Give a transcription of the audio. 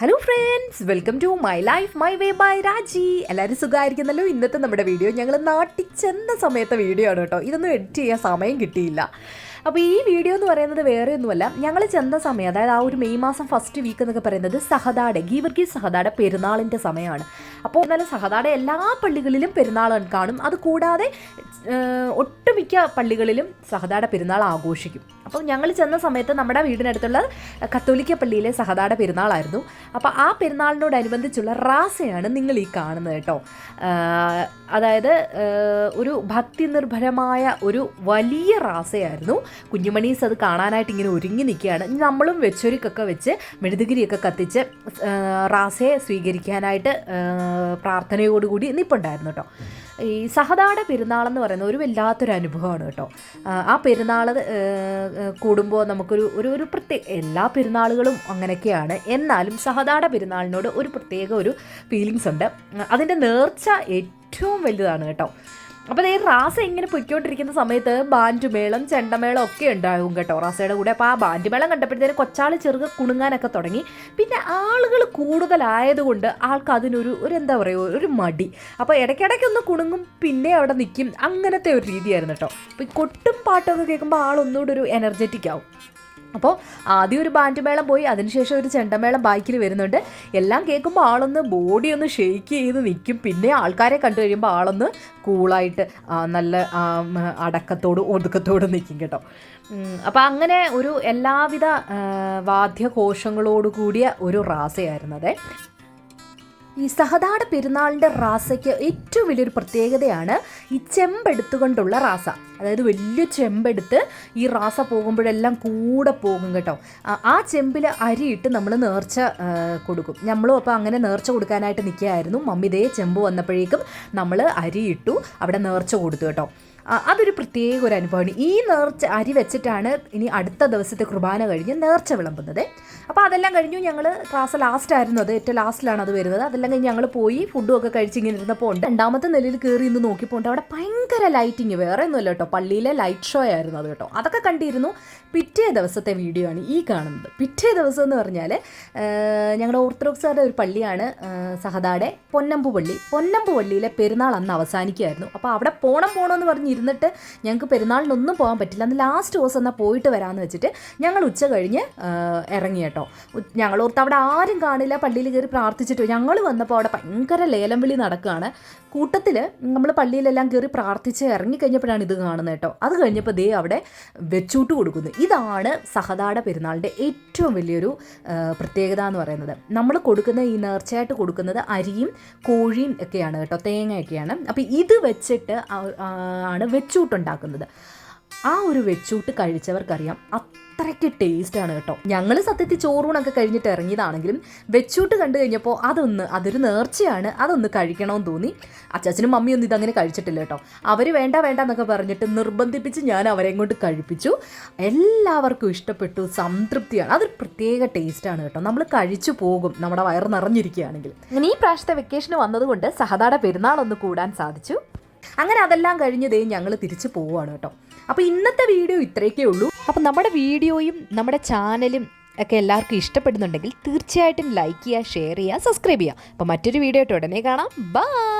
Hello friends welcome to my life my way by Raji എല്ലാവരും സുഖമായിരിക്കുന്നല്ലോ? ഇന്നത്തെ നമ്മുടെ video ഞങ്ങൾ നാട്ടിൽ ചെന്ന സമയത്തെ വീഡിയോ ആണ് കേട്ടോ. ഇതൊന്നും എഡിറ്റ് ചെയ്യാൻ സമയം കിട്ടിയില്ല. അപ്പോൾ ഈ വീഡിയോ എന്ന് പറയുന്നത് വേറെ ഒന്നുമല്ല ഞങ്ങൾ ചെന്ന സമയം അതായത് ആ ഒരു മെയ് മാസം ഫസ്റ്റ് വീക്ക് എന്നൊക്കെ പറയുന്നത് സഹദാടെ ഗീവർഗി സഹദാടെ പെരുന്നാളിന്റെ സമയമാണ്. അപ്പോൾ എന്നാലും സഹദാടെ എല്ലാ പള്ളികളിലും പെരുന്നാൾ കാണും. അത് കൂടാതെ ഒട്ടുമിക്ക പള്ളികളിലും സഹദാടെ പെരുന്നാൾ ആഘോഷിക്കും. അപ്പോൾ ഞങ്ങൾ ചെന്ന സമയത്ത് നമ്മുടെ വീടിനടുത്തുള്ള കത്തോലിക്ക പള്ളിയിലെ സഹദാടെ പെരുന്നാളായിരുന്നു. അപ്പോൾ ആ പെരുന്നാളിനോടനുബന്ധിച്ചുള്ള റാസയാണ് നിങ്ങൾ ഈ കാണുന്നത് കേട്ടോ. അതായത് ഒരു ഭക്തി നിർഭരമായ ഒരു വലിയ റാസയായിരുന്നു. കുഞ്ഞുമണീസ് അത് കാണാനായിട്ട് ഇങ്ങനെ ഒരുങ്ങി നിൽക്കുകയാണ്. നമ്മളും വെച്ചൊരുക്കൊക്കെ വെച്ച് മെഴുകുതിരിയൊക്കെ കത്തിച്ച് റാസയെ സ്വീകരിക്കാനായിട്ട് പ്രാർത്ഥനയോടുകൂടി നിൽപ്പുണ്ടായിരുന്നു കേട്ടോ. ഈ സഹതാട പെരുന്നാളെന്ന് പറയുന്ന ഒരു വല്ലാത്തൊരു അനുഭവമാണ് കേട്ടോ. ആ പെരുന്നാൾ കൂടുമ്പോൾ നമുക്കൊരു ഒരു ഒരു പ്രത്യേക എല്ലാ പെരുന്നാളുകളും അങ്ങനെയൊക്കെയാണ്. എന്നാലും സഹതാട പെരുന്നാളിനോട് ഒരു പ്രത്യേക ഒരു ഫീലിങ്സ് ഉണ്ട്. അതിന്റെ നേർച്ച ഏറ്റവും വലുതാണ് കേട്ടോ. അപ്പോൾ ഈ റാസ ഇങ്ങനെ പൊയ്ക്കൊണ്ടിരിക്കുന്ന സമയത്ത് ബാൻഡുമേളം ചെണ്ടമേളം ഒക്കെ ഉണ്ടാകും കേട്ടോ. റാസയുടെ കൂടെ. അപ്പോൾ ആ ബാൻഡുമേളം കണ്ടപ്പോഴത്തേന് കൊച്ചാൾ ചെറുക കുണുങ്ങാനൊക്കെ തുടങ്ങി. പിന്നെ ആളുകൾ കൂടുതലായതുകൊണ്ട് ആൾക്ക് അതിനൊരു ഒരു എന്താ പറയുക ഒരു മടി. അപ്പോൾ ഇടയ്ക്കിടയ്ക്കൊന്ന് കുണുങ്ങും പിന്നെ അവിടെ നിൽക്കും അങ്ങനത്തെ ഒരു രീതിയായിരുന്നു കേട്ടോ. അപ്പോൾ ഈ കൊട്ടും പാട്ടൊക്കെ കേൾക്കുമ്പോൾ ആളൊന്നുകൂടെ ഒരു എനർജറ്റിക് ആവും. അപ്പോൾ ആദ്യം ഒരു ബാൻഡ് മേളം പോയി അതിനുശേഷം ഒരു ചെണ്ടമേളം ബാക്കിൽ വരുന്നുണ്ട്. എല്ലാം കേൾക്കുമ്പോൾ ആളൊന്ന് ബോഡി ഒന്ന് ഷെയ്ക്ക് ചെയ്ത് നിൽക്കും. പിന്നെ ആൾക്കാരെ കണ്ടു കഴിയുമ്പോൾ ആളൊന്ന് കൂളായിട്ട് നല്ല അടക്കത്തോടും ഒതുക്കത്തോടും നിൽക്കും കേട്ടോ. അപ്പോൾ അങ്ങനെ ഒരു എല്ലാവിധ വാദ്യഘോഷങ്ങളോട് കൂടിയ ഒരു റാസയായിരുന്നത് ഈ സഹതാട പെരുന്നാളിന്റെ റാസയ്ക്ക് ഏറ്റവും വലിയൊരു പ്രത്യേകതയാണ് ഈ ചെമ്പെടുത്തുകൊണ്ടുള്ള റാസ. അതായത് വലിയ ചെമ്പെടുത്ത് ഈ റാസ പോകുമ്പോഴെല്ലാം കൂടെ പോകും കേട്ടോ. ആ- ചെമ്പിൽ അരിയിട്ട് നമ്മൾ നേർച്ച കൊടുക്കും. നമ്മളും അപ്പോൾ അങ്ങനെ നേർച്ച കൊടുക്കാനായിട്ട് നിൽക്കുകയായിരുന്നു. മമ്മി ദേ ചെമ്പ് വന്നപ്പോഴേക്കും നമ്മൾ അരിയിട്ടു അവിടെ നേർച്ച കൊടുത്തു കേട്ടോ. അതൊരു പ്രത്യേക ഒരു അനുഭവമാണ്. ഈ നേർച്ച അരി വെച്ചിട്ടാണ് ഇനി അടുത്ത ദിവസത്തെ കുർബാന കഴിഞ്ഞ് നേർച്ച വിളമ്പുന്നത്. അപ്പോൾ അതെല്ലാം കഴിഞ്ഞു ഞങ്ങൾ ക്ലാസ് ലാസ്റ്റ് ആയിരുന്നു അത് ഏറ്റവും ലാസ്റ്റിലാണ് അത് വരുന്നത്. അതെല്ലാം കഴിഞ്ഞ് ഞങ്ങൾ പോയി ഫുഡും ഒക്കെ കഴിച്ച് ഇങ്ങനെ ഇരുന്നപ്പോൾ ഉണ്ട്. രണ്ടാമത്തെ നിലയിൽ കയറി ഇന്ന് നോക്കിപ്പോൾ ഉണ്ട് അവിടെ ഭയങ്കര ലൈറ്റിങ് വേറെ ഒന്നുമല്ല കേട്ടോ. പള്ളിയിലെ ലൈറ്റ് ഷോ ആയിരുന്നു അത് കേട്ടോ. അതൊക്കെ കണ്ടിരുന്നു. പിറ്റേ ദിവസത്തെ വീഡിയോ ആണ് ഈ കാണുന്നത്. പിറ്റേ ദിവസം എന്ന് പറഞ്ഞാൽ ഞങ്ങളുടെ ഓർത്തഡോക്സുകാരുടെ ഒരു പള്ളിയാണ് സഹദാടെ പൊന്നമ്പു പള്ളി. പൊന്നമ്പു പള്ളിയിലെ പെരുന്നാൾ അന്ന് അവസാനിക്കുമായിരുന്നു അപ്പോൾ അവിടെ പോകണം എന്ന് പറഞ്ഞിരുന്നിട്ട് ഞങ്ങൾക്ക് പെരുന്നാളിനൊന്നും പോകാൻ പറ്റില്ല. അന്ന് ലാസ്റ്റ് ദിവസം എന്നാൽ പോയിട്ട് വരാമെന്ന് വെച്ചിട്ട് ഞങ്ങൾ ഉച്ച കഴിഞ്ഞ് ഇറങ്ങി ഉ- ഞങ്ങൾ ഓർത്ത് അവിടെ ആരും കാണില്ല. പള്ളിയിൽ കയറി പ്രാർത്ഥിച്ചിട്ട് ഞങ്ങൾ വന്നപ്പോൾ അവിടെ ഭയങ്കര ലേലം വിളി നടക്കുകയാണ് കൂട്ടത്തിൽ നമ്മൾ പള്ളിയിലെല്ലാം കയറി പ്രാർത്ഥിച്ച് ഇറങ്ങിക്കഴിഞ്ഞപ്പോഴാണ് ഇത് കാണുന്നത് കേട്ടോ. അത് കഴിഞ്ഞപ്പോൾ ദേ അവിടെ വെച്ചൂട്ട് കൊടുക്കുന്നു. ഇതാണ് സഹതാട പെരുന്നാളിന്റെ ഏറ്റവും വലിയൊരു പ്രത്യേകത എന്ന് പറയുന്നത്. നമ്മൾ കൊടുക്കുന്ന ഈ നേർച്ചയായിട്ട് കൊടുക്കുന്നത് അരിയും കോഴിയും ഒക്കെയാണ് കേട്ടോ. തേങ്ങയൊക്കെയാണ്. അപ്പോൾ ഇത് വെച്ചിട്ട് ആണ് വെച്ചൂട്ടുണ്ടാക്കുന്നത്. ആ ഒരു വെച്ചൂട്ട് കഴിച്ചവർക്കറിയാം. അത്രയ്ക്ക് ആണ് കേട്ടോ. ഞങ്ങൾ സത്യത്തിൽ ചോറൂണൊക്കെ കഴിഞ്ഞിട്ട് ഇറങ്ങിയതാണെങ്കിലും വെച്ചൂട്ട് കണ്ടു കഴിഞ്ഞപ്പോൾ അതൊന്ന് അതൊരു നേർച്ചയാണ് അതൊന്ന് കഴിക്കണമെന്ന് തോന്നി. അച്ചാച്ചനും മമ്മിയൊന്നും ഇതങ്ങനെ കഴിച്ചിട്ടില്ല കേട്ടോ. അവർ വേണ്ട വേണ്ട എന്നൊക്കെ പറഞ്ഞിട്ട് നിർബന്ധിപ്പിച്ച് ഞാൻ അവരെ കൊണ്ട് കഴിപ്പിച്ചു. എല്ലാവർക്കും ഇഷ്ടപ്പെട്ടു സംതൃപ്തിയാണ്. അതൊരു പ്രത്യേക ടേസ്റ്റാണ് കേട്ടോ. നമ്മൾ കഴിച്ചു പോകും നമ്മുടെ വയറ് നിറഞ്ഞിരിക്കുകയാണെങ്കിൽ. അങ്ങനെ ഈ പ്രാവശ്യത്തെ വെക്കേഷന് വന്നതുകൊണ്ട് സഹതാടെ പെരുന്നാൾ ഒന്ന് കൂടാൻ സാധിച്ചു. അങ്ങനെ അതെല്ലാം കഴിഞ്ഞതേ ഞങ്ങൾ തിരിച്ചു പോവുകയാണ് കേട്ടോ. അപ്പോൾ ഇന്നത്തെ വീഡിയോ ഇത്രയൊക്കെ ഉള്ളൂ. അപ്പോൾ നമ്മുടെ വീഡിയോയും നമ്മുടെ ചാനലും ഒക്കെ എല്ലാവർക്കും ഇഷ്ടപ്പെടുന്നുണ്ടെങ്കിൽ തീർച്ചയായിട്ടും ലൈക്ക് ചെയ്യുക ഷെയർ ചെയ്യുക സബ്സ്ക്രൈബ് ചെയ്യുക. അപ്പോൾ മറ്റൊരു വീഡിയോ ആയിട്ട് ഉടനെ കാണാം. ബൈ